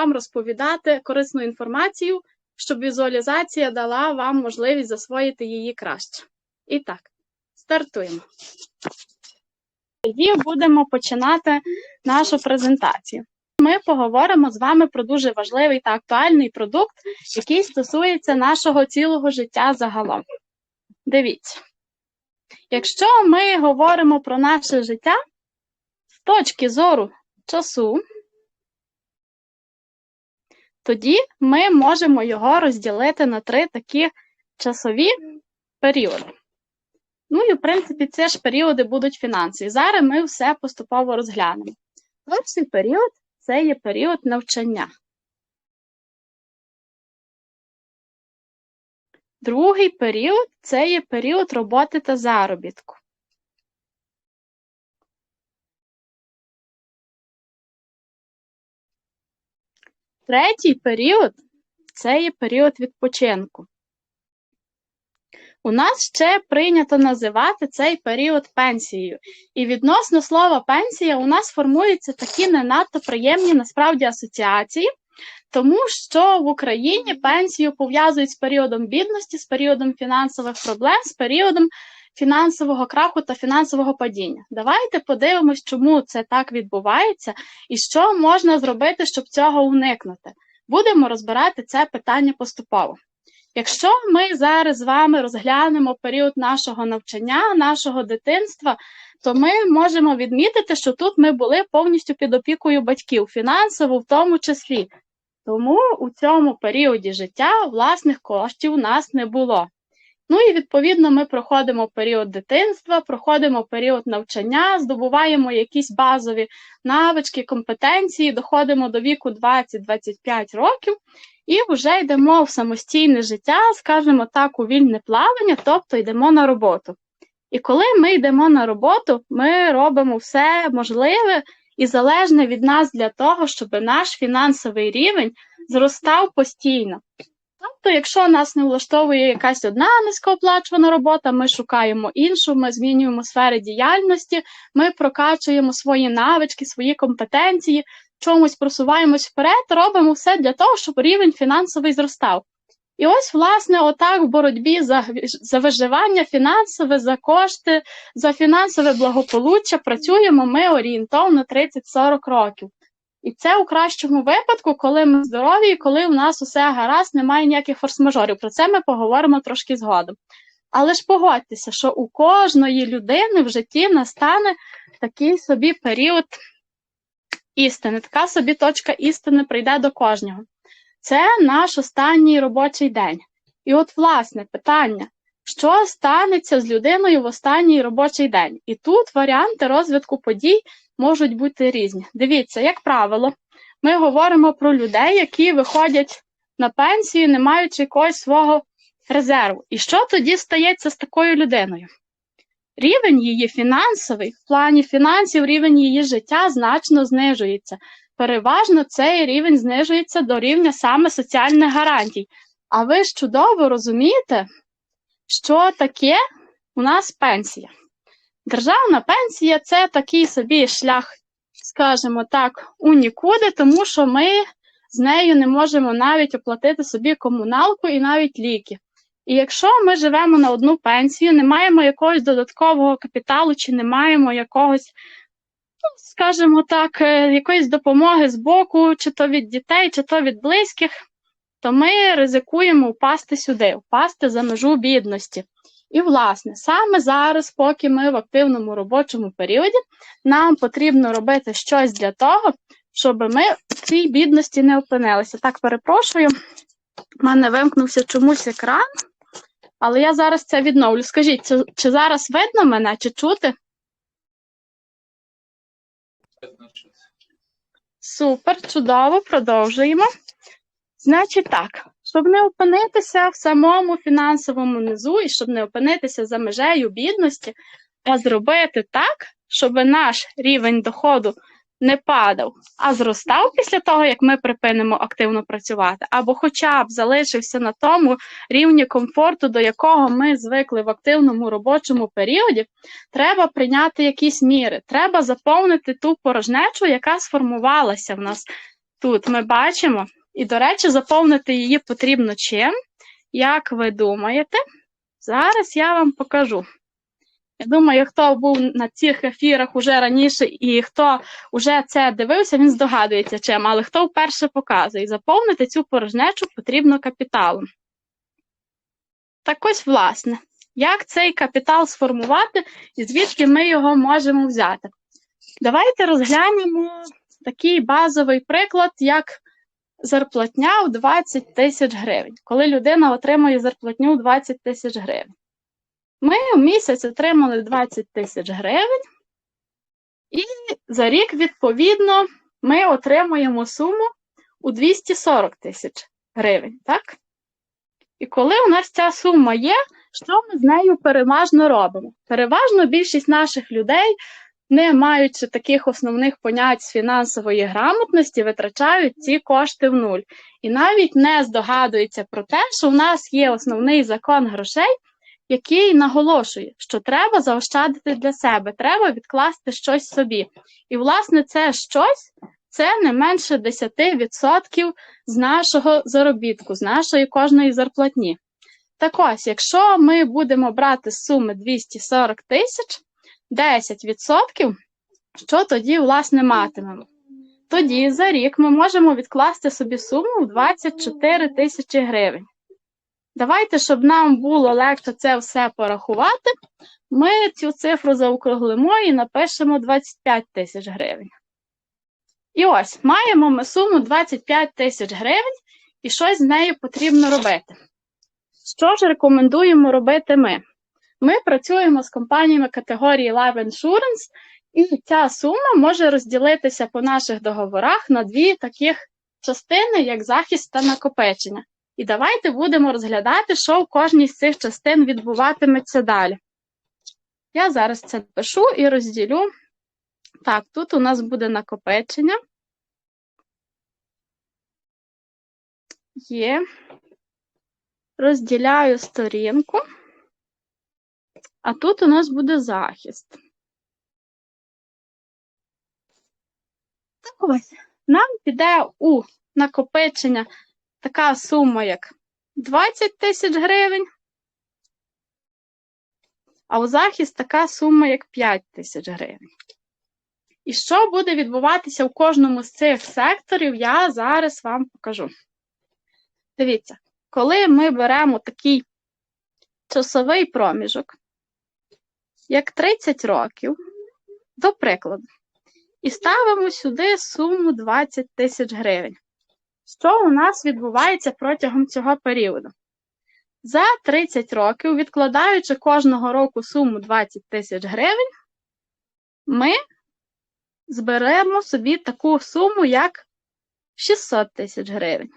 вам розповідати корисну інформацію, щоб візуалізація дала вам можливість засвоїти її краще. І так, стартуємо. Тоді будемо починати нашу презентацію. Ми поговоримо з вами про дуже важливий та актуальний продукт, який стосується нашого цілого життя загалом. Дивіться, якщо ми говоримо про наше життя з точки зору часу, тоді ми можемо його розділити на три такі часові періоди. Ну і, в принципі, ці ж періоди будуть фінансові. Зараз ми все поступово розглянемо. Перший період це є період навчання. Другий період це є період роботи та заробітку. Третій період це є період відпочинку. У нас ще прийнято називати цей період пенсією. І відносно слова пенсія у нас формуються такі не надто приємні насправді асоціації, тому що в Україні пенсію пов'язують з періодом бідності, з періодом фінансових проблем, з періодом фінансового краху та фінансового падіння. Давайте подивимось, чому це так відбувається і що можна зробити, щоб цього уникнути. Будемо розбирати це питання поступово. Якщо ми зараз з вами розглянемо період нашого навчання, нашого дитинства, то ми можемо відмітити, що тут ми були повністю під опікою батьків, фінансово в тому числі. Тому у цьому періоді життя власних коштів у нас не було. Ну і відповідно ми проходимо період дитинства, проходимо період навчання, здобуваємо якісь базові навички, компетенції, доходимо до віку 20-25 років і вже йдемо в самостійне життя, скажімо так, у вільне плавання, тобто йдемо на роботу. І коли ми йдемо на роботу, ми робимо все можливе і залежне від нас для того, щоб наш фінансовий рівень зростав постійно. Тобто, якщо нас не влаштовує якась одна низькооплачувана робота, ми шукаємо іншу, ми змінюємо сфери діяльності, ми прокачуємо свої навички, свої компетенції, чомусь просуваємось вперед, робимо все для того, щоб рівень фінансовий зростав. І ось, власне, отак в боротьбі за за виживання фінансове, за кошти, за фінансове благополуччя працюємо ми орієнтовно 30-40 років. І це у кращому випадку, коли ми здорові, коли у нас усе гаразд, немає ніяких форс-мажорів. Про це ми поговоримо трошки згодом. Але ж погодьтеся, що у кожної людини в житті настане такий собі період істини, така собі точка істини прийде до кожного. Це наш останній робочий день. І от, власне, питання, що станеться з людиною в останній робочий день? І тут варіанти розвитку подій можуть бути різні. Дивіться, як правило, ми говоримо про людей, які виходять на пенсію, не маючи якогось свого резерву. І що тоді стається з такою людиною? Рівень її фінансовий, в плані фінансів, рівень її життя значно знижується. Переважно цей рівень знижується до рівня саме соціальних гарантій. А ви ж чудово розумієте, що таке у нас пенсія. Державна пенсія це такий собі шлях, скажімо так, у нікуди, тому що ми з нею не можемо навіть оплатити собі комуналку і навіть ліки. І якщо ми живемо на одну пенсію, не маємо якогось додаткового капіталу, чи не маємо якогось, ну, скажімо так, е, якоїсь допомоги з боку, чи то від дітей, чи то від близьких, то ми ризикуємо впасти сюди, впасти за межу бідності. І, власне, саме зараз, поки ми в активному робочому періоді, нам потрібно робити щось для того, щоб ми в цій бідності не опинилися. Так, перепрошую, в мене вимкнувся чомусь екран, але я зараз це відновлю. Скажіть, чи, зараз видно мене, чи чути? Супер, чудово, продовжуємо. Значить так, щоб не опинитися в самому фінансовому низу і щоб не опинитися за межею бідності, а зробити так, щоб наш рівень доходу не падав, а зростав після того, як ми припинимо активно працювати, або хоча б залишився на тому рівні комфорту, до якого ми звикли в активному робочому періоді, треба прийняти якісь міри. Треба заповнити ту порожнечу, яка сформувалася в нас тут ми бачимо, і, до речі, заповнити її потрібно чим? Як ви думаєте? Зараз я вам покажу. Я думаю, хто був на цих ефірах уже раніше і хто вже це дивився, він здогадується чим, але хто вперше показує, заповнити цю порожнечу потрібно капіталом. Так ось, власне, як цей капітал сформувати і звідки ми його можемо взяти? Давайте розглянемо такий базовий приклад, як зарплатня у 20 тисяч гривень, коли людина отримує зарплатню у 20 тисяч гривень. Ми в місяць отримали 20 тисяч гривень, і за рік, відповідно, ми отримуємо суму у 240 тисяч гривень. так? І коли у нас ця сума є, що ми з нею переважно робимо? Переважно більшість наших людей, не маючи таких основних понять з фінансової грамотності, витрачають ці кошти в нуль. І навіть не здогадуються про те, що в нас є основний закон грошей, який наголошує, що треба заощадити для себе, треба відкласти щось собі. І, власне, це щось це не менше 10% з нашого заробітку, з нашої кожної зарплатні. Так ось, якщо ми будемо брати суми 240 тисяч, 10%, що тоді, власне, матимемо? Тоді за рік ми можемо відкласти собі суму в 24 тисячі гривень. Давайте, щоб нам було легше це все порахувати, ми цю цифру заокруглимо і напишемо 25 тисяч гривень. І ось маємо ми суму 25 тисяч гривень, і щось з нею потрібно робити. Що ж рекомендуємо робити ми? Ми працюємо з компаніями категорії Life Insurance, і ця сума може розділитися по наших договорах на дві таких частини, як захист та накопичення. І давайте будемо розглядати, що в кожній з цих частин відбуватиметься далі. Я зараз це пишу і розділю. Так, тут у нас буде накопичення. Є. Розділяю сторінку. А тут у нас буде захист. Так ось, нам піде у накопичення така сума, як 20 тисяч гривень, а у захист така сума, як 5 тисяч гривень. І що буде відбуватися у кожному з цих секторів, я зараз вам покажу. Дивіться, коли ми беремо такий часовий проміжок, як 30 років, до прикладу, і ставимо сюди суму 20 тисяч гривень. Що у нас відбувається протягом цього періоду? За 30 років, відкладаючи кожного року суму 20 тисяч гривень, ми зберемо собі таку суму, як 600 тисяч гривень.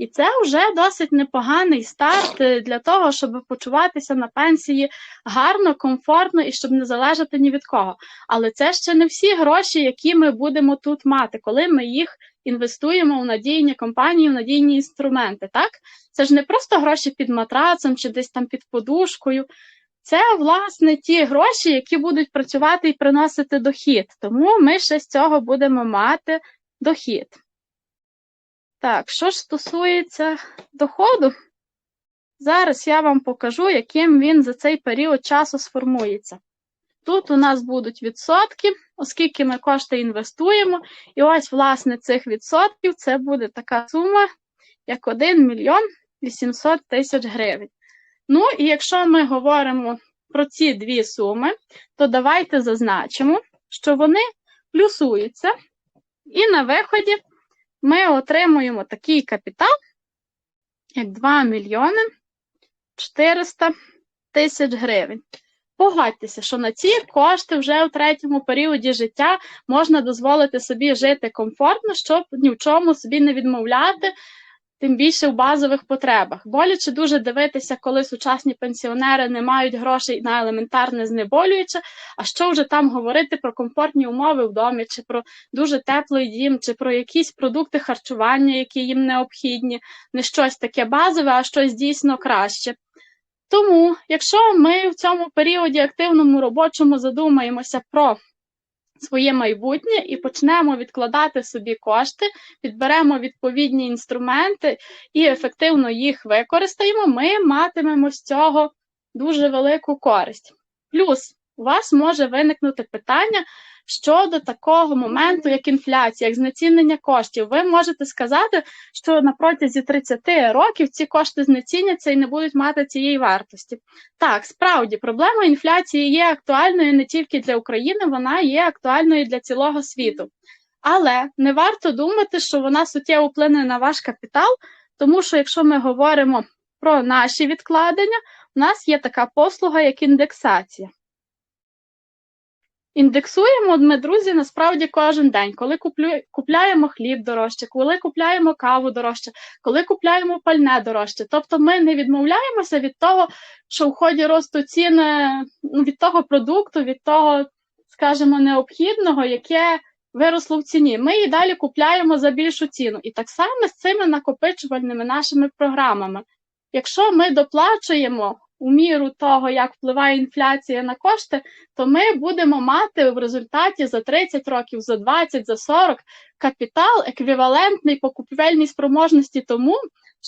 І це вже досить непоганий старт е, для того, щоб почуватися на пенсії гарно, комфортно і щоб не залежати ні від кого. Але це ще не всі гроші, які ми будемо тут мати, коли ми їх інвестуємо в надійні компанії, в надійні інструменти. Так? Це ж не просто гроші під матрацом чи десь там під подушкою. Це, власне, ті гроші, які будуть працювати і приносити дохід. Тому ми ще з цього будемо мати дохід. Так, що ж стосується доходу, зараз я вам покажу, яким він за цей період часу сформується. Тут у нас будуть відсотки, оскільки ми кошти інвестуємо, і ось, власне, цих відсотків це буде така сума, як 1 мільйон 800 тисяч гривень. Ну, і якщо ми говоримо про ці дві суми, то давайте зазначимо, що вони плюсуються, і на виході ми отримуємо такий капітал, як 2 мільйони 400 тисяч гривень. Погодьтеся, що на ці кошти вже у третьому періоді життя можна дозволити собі жити комфортно, щоб ні в чому собі не відмовляти, тим більше в базових потребах. Боляче дуже дивитися, коли сучасні пенсіонери не мають грошей на елементарне знеболююче, а що вже там говорити про комфортні умови в домі, чи про дуже теплий дім, чи про якісь продукти харчування, які їм необхідні, не щось таке базове, а щось дійсно краще. Тому, якщо ми в цьому періоді активному робочому задумаємося про своє майбутнє і почнемо відкладати собі кошти, підберемо відповідні інструменти і ефективно їх використаємо, ми матимемо з цього дуже велику користь. Плюс у вас може виникнути питання щодо такого моменту, як інфляція, як знецінення коштів. Ви можете сказати, що на протязі 30 років ці кошти знеціняться і не будуть мати цієї вартості. Так, справді проблема інфляції є актуальною не тільки для України, вона є актуальною для цілого світу. Але не варто думати, що вона суттєво вплине на ваш капітал, тому що якщо ми говоримо про наші відкладення, у нас є така послуга, як індексація. Індексуємо ми, друзі, насправді кожен день, коли куплю, купляємо хліб дорожче, коли купляємо каву дорожче, коли купляємо пальне дорожче. Тобто ми не відмовляємося від того, що в ході росту ціни ну, від того продукту, від того, скажімо, необхідного, яке виросло в ціні. Ми її далі купляємо за більшу ціну. І так само з цими накопичувальними нашими програмами. Якщо ми доплачуємо у міру того, як впливає інфляція на кошти, то ми будемо мати в результаті за 30 років, за 20, за 40 капітал еквівалентний по купівельній спроможності тому,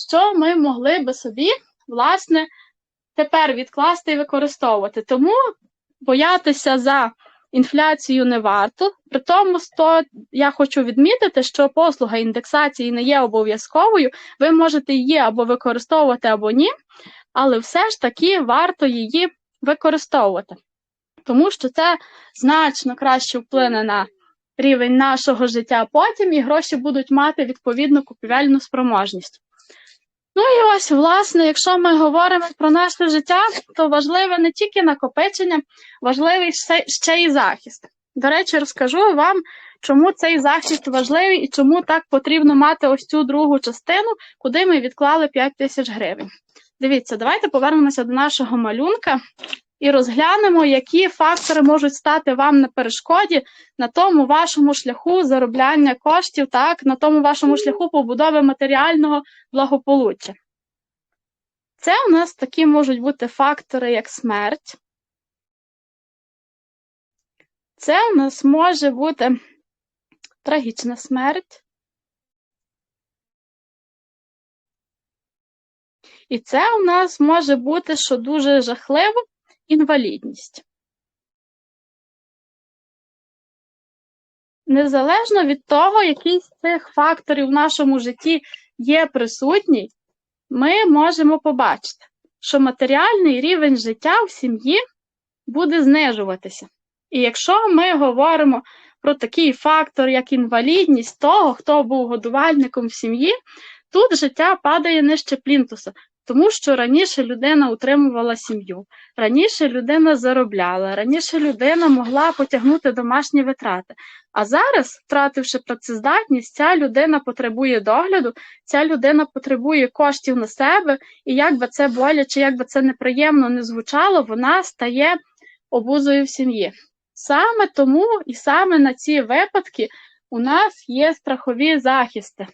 що ми могли би собі, власне, тепер відкласти і використовувати. Тому боятися за інфляцію не варто. При тому, що я хочу відмітити, що послуга індексації не є обов'язковою. Ви можете її або використовувати, або ні але все ж таки варто її використовувати, тому що це значно краще вплине на рівень нашого життя потім, і гроші будуть мати відповідну купівельну спроможність. Ну і ось, власне, якщо ми говоримо про наше життя, то важливе не тільки накопичення, важливий ще й захист. До речі, розкажу вам, чому цей захист важливий і чому так потрібно мати ось цю другу частину, куди ми відклали 5 тисяч гривень. Дивіться, давайте повернемося до нашого малюнка і розглянемо, які фактори можуть стати вам на перешкоді на тому вашому шляху заробляння коштів, так, на тому вашому шляху побудови матеріального благополуччя. Це у нас такі можуть бути фактори, як смерть. Це у нас може бути трагічна смерть. І це у нас може бути, що дуже жахливо, інвалідність. Незалежно від того, який з цих факторів в нашому житті є присутній, ми можемо побачити, що матеріальний рівень життя в сім'ї буде знижуватися. І якщо ми говоримо про такий фактор, як інвалідність того, хто був годувальником в сім'ї, тут життя падає нижче плінтуса. Тому що раніше людина утримувала сім'ю, раніше людина заробляла, раніше людина могла потягнути домашні витрати. А зараз, втративши працездатність, ця людина потребує догляду, ця людина потребує коштів на себе, і як би це боляче, як би це неприємно не звучало, вона стає обузою в сім'ї. Саме тому і саме на ці випадки у нас є страхові захисти.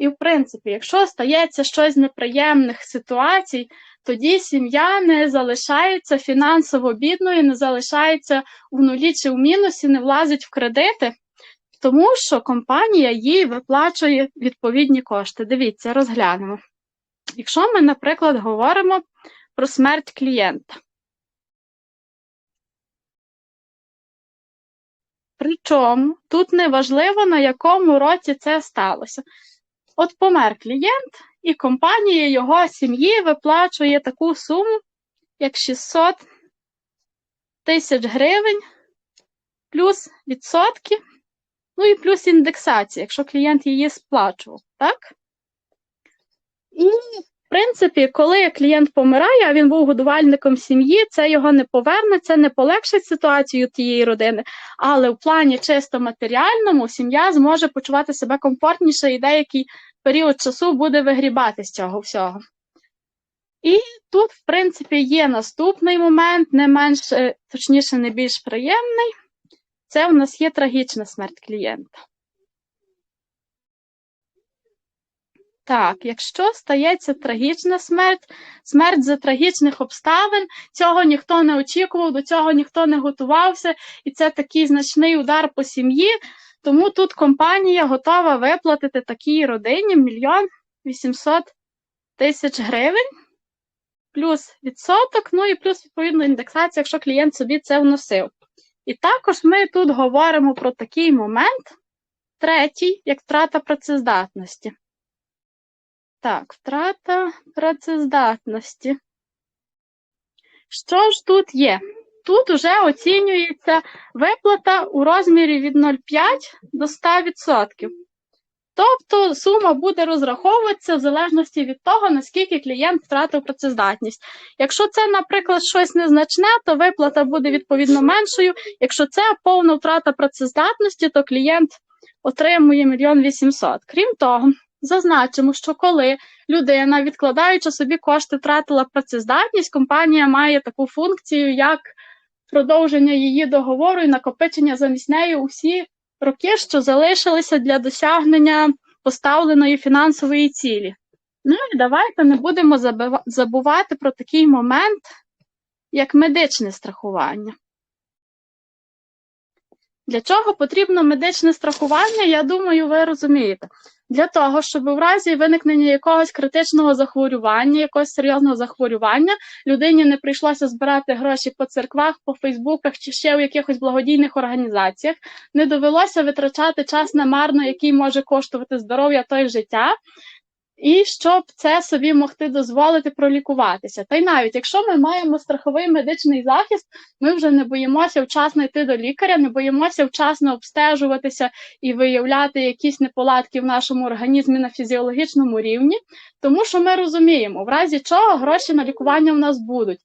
І, в принципі, якщо стається щось з неприємних ситуацій, тоді сім'я не залишається фінансово бідною, не залишається в нулі чи в мінусі, не влазить в кредити, тому що компанія їй виплачує відповідні кошти. Дивіться, розглянемо. Якщо ми, наприклад, говоримо про смерть клієнта. Причому тут не важливо, на якому році це сталося. От помер клієнт, і компанія його сім'ї виплачує таку суму, як 600 тисяч гривень, плюс відсотки, ну і плюс індексація, якщо клієнт її сплачував. так? І, в принципі, коли клієнт помирає, а він був годувальником сім'ї, це його не поверне, це не полегшить ситуацію тієї родини, але в плані чисто матеріальному сім'я зможе почувати себе комфортніше і деякий період часу буде вигрібати з цього всього. І тут, в принципі, є наступний момент, не менш, е, точніше, не більш приємний. Це у нас є трагічна смерть клієнта. Так, якщо стається трагічна смерть, смерть за трагічних обставин, цього ніхто не очікував, до цього ніхто не готувався, і це такий значний удар по сім'ї. Тому тут компанія готова виплатити такій родині мільйон вісімсот тисяч гривень, плюс відсоток, ну і плюс відповідно індексація, якщо клієнт собі це вносив. І також ми тут говоримо про такий момент, третій, як втрата працездатності. Так, втрата працездатності. Що ж тут є? Тут вже оцінюється виплата у розмірі від 0,5 до 100%. Тобто сума буде розраховуватися в залежності від того, наскільки клієнт втратив працездатність. Якщо це, наприклад, щось незначне, то виплата буде відповідно меншою. Якщо це повна втрата працездатності, то клієнт отримує мільйон вісімсот. Крім того, зазначимо, що коли людина, відкладаючи собі кошти, втратила працездатність, компанія має таку функцію, як продовження її договору і накопичення замість неї усі роки, що залишилися для досягнення поставленої фінансової цілі. Ну і давайте не будемо забувати про такий момент, як медичне страхування. Для чого потрібно медичне страхування, я думаю, ви розумієте. Для того, щоб у разі виникнення якогось критичного захворювання, якогось серйозного захворювання, людині не прийшлося збирати гроші по церквах, по Фейсбуках чи ще в якихось благодійних організаціях, не довелося витрачати час намарно, який може коштувати здоров'я й життя. І щоб це собі могти дозволити пролікуватися. Та й навіть якщо ми маємо страховий медичний захист, ми вже не боїмося вчасно йти до лікаря, не боїмося вчасно обстежуватися і виявляти якісь неполадки в нашому організмі на фізіологічному рівні, тому що ми розуміємо, в разі чого гроші на лікування в нас будуть.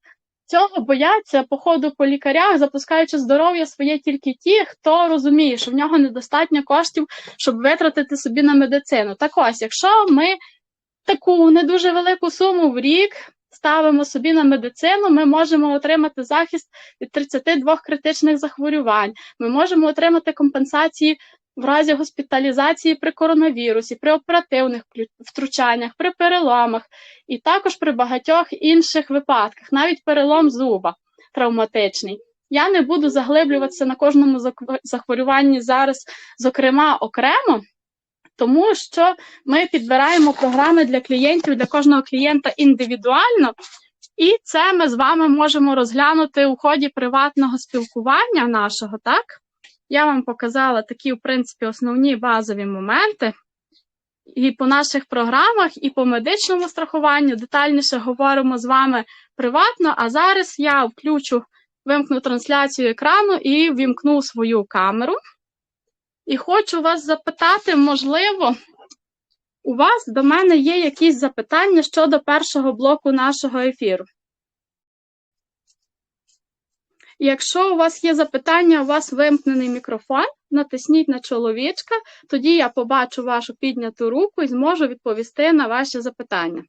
Цього бояться походу по лікарях, запускаючи здоров'я своє тільки ті, хто розуміє, що в нього недостатньо коштів, щоб витратити собі на медицину. Так ось, якщо ми таку не дуже велику суму в рік ставимо собі на медицину, ми можемо отримати захист від 32 критичних захворювань. Ми можемо отримати компенсації в разі госпіталізації при коронавірусі, при оперативних втручаннях, при переломах і також при багатьох інших випадках, навіть перелом зуба травматичний. Я не буду заглиблюватися на кожному захворюванні зараз, зокрема окремо, тому що ми підбираємо програми для клієнтів, для кожного клієнта індивідуально, і це ми з вами можемо розглянути у ході приватного спілкування нашого, так? Я вам показала такі, в принципі, основні базові моменти. І по наших програмах, і по медичному страхуванню детальніше говоримо з вами приватно. А зараз я включу, вимкну трансляцію екрану і вімкну свою камеру. І хочу вас запитати, можливо, у вас до мене є якісь запитання щодо першого блоку нашого ефіру. Якщо у вас є запитання, у вас вимкнений мікрофон, натисніть на чоловічка, тоді я побачу вашу підняту руку і зможу відповісти на ваші запитання.